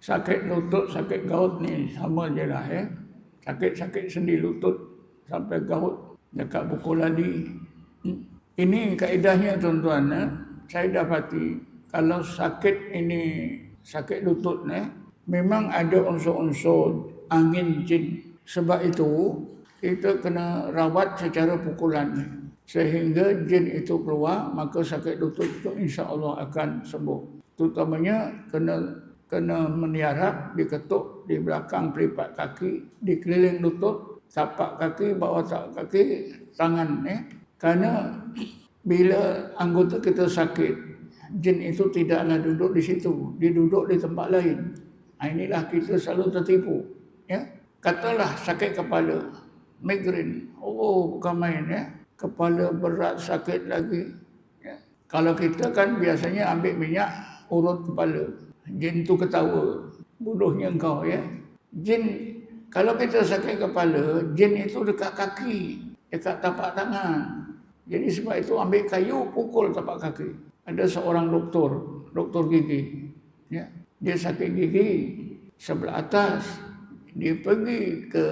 sakit lutut, sakit gaut ni sama je lah ya. Sakit-sakit sendi lutut sampai gaut dekat buku ladi. Ini kaedahnya tuan-tuan ya. Saya dapati kalau sakit ini sakit lutut ni memang ada unsur-unsur angin jin. Sebab itu kita kena rawat secara pukulan sehingga jin itu keluar maka sakit lutut itu insya Allah akan sembuh. Terutamanya kena kena meniarap, diketuk di belakang pelipat kaki, di keliling lutut, tapak kaki, bawah tapak kaki, tangan. Eh. Karena bila anggota kita sakit, jin itu tidaklah duduk di situ, dia duduk di tempat lain. Nah, inilah kita selalu tertipu. Ya? Katalah sakit kepala, migrain. Oh, bukan main ya. Kepala berat sakit lagi. Ya. Kalau kita kan biasanya ambil minyak urut kepala. Jin tu ketawa. Bodohnya engkau ya. Jin, kalau kita sakit kepala, jin itu dekat kaki. Dekat tapak tangan. Jadi sebab itu ambil kayu, pukul tapak kaki. Ada seorang doktor, doktor gigi. Ya. Dia sakit gigi sebelah atas. Dia pergi ke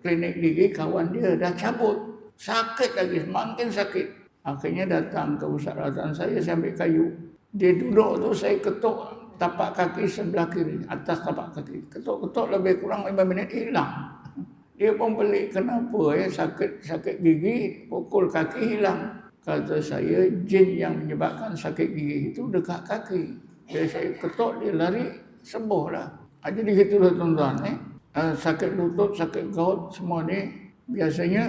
klinik gigi, kawan dia dah cabut. Sakit lagi, semakin sakit. Akhirnya datang ke usahatan saya, saya ambil kayu. Dia duduk tu, saya ketuk tapak kaki sebelah kiri, atas tapak kaki. Ketuk-ketuk lebih kurang 5 minit hilang. Dia pun pelik kenapa ya sakit sakit gigi pukul kaki hilang. Kata saya jin yang menyebabkan sakit gigi itu dekat kaki. Jadi saya ketuk dia lari sembuhlah. Ha, jadi gitulah tuan-tuan eh. sakit lutut, sakit gaut semua ni biasanya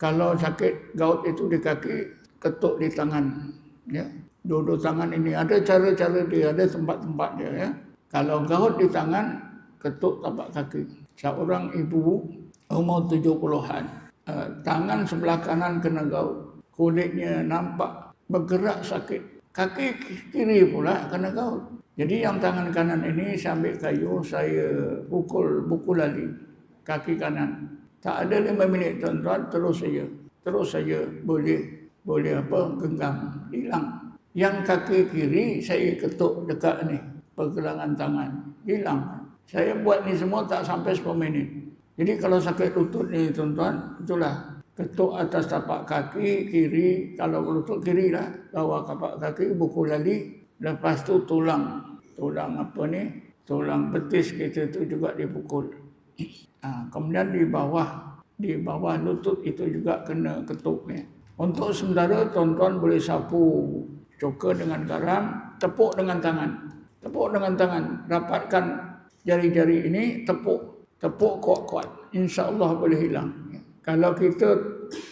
kalau sakit gaut itu di kaki ketuk di tangan ya dua-dua tangan ini ada cara-cara dia, ada tempat-tempat dia ya. Kalau gaut di tangan, ketuk tapak kaki. Seorang ibu umur tujuh puluhan, uh, tangan sebelah kanan kena gaut, kulitnya nampak bergerak sakit. Kaki kiri pula kena gaut. Jadi yang tangan kanan ini saya ambil kayu, saya pukul buku lali kaki kanan. Tak ada lima minit tuan-tuan, terus saja. Terus saja boleh boleh apa genggam hilang. Yang kaki kiri saya ketuk dekat ni pergelangan tangan hilang. Saya buat ni semua tak sampai 10 minit. Jadi kalau sakit lutut ni tuan-tuan itulah. Ketuk atas tapak kaki kiri kalau lutut kiri lah bawah tapak kaki buku lali lepas tu tulang. Tulang apa ni? Tulang betis kita tu juga dipukul. Ha, kemudian di bawah. Di bawah lutut itu juga kena ketuk ni untuk sementara tuan-tuan boleh sapu cuka dengan garam, tepuk dengan tangan. Tepuk dengan tangan, rapatkan jari-jari ini, tepuk. Tepuk kuat-kuat. InsyaAllah boleh hilang. Kalau kita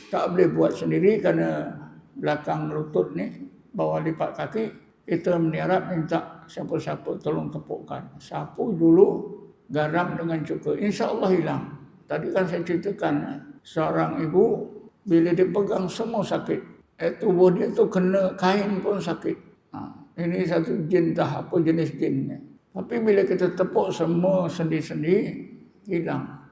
tak boleh buat sendiri kerana belakang lutut ni, bawah lipat kaki, kita meniarap minta siapa-siapa tolong tepukkan. Sapu dulu garam dengan cuka. InsyaAllah hilang. Tadi kan saya ceritakan, seorang ibu bila dia pegang semua sakit, eh, tubuh dia tu kena kain pun sakit. Ha, ini satu jin dah apa jenis jinnya. Tapi bila kita tepuk semua sendi-sendi, hilang.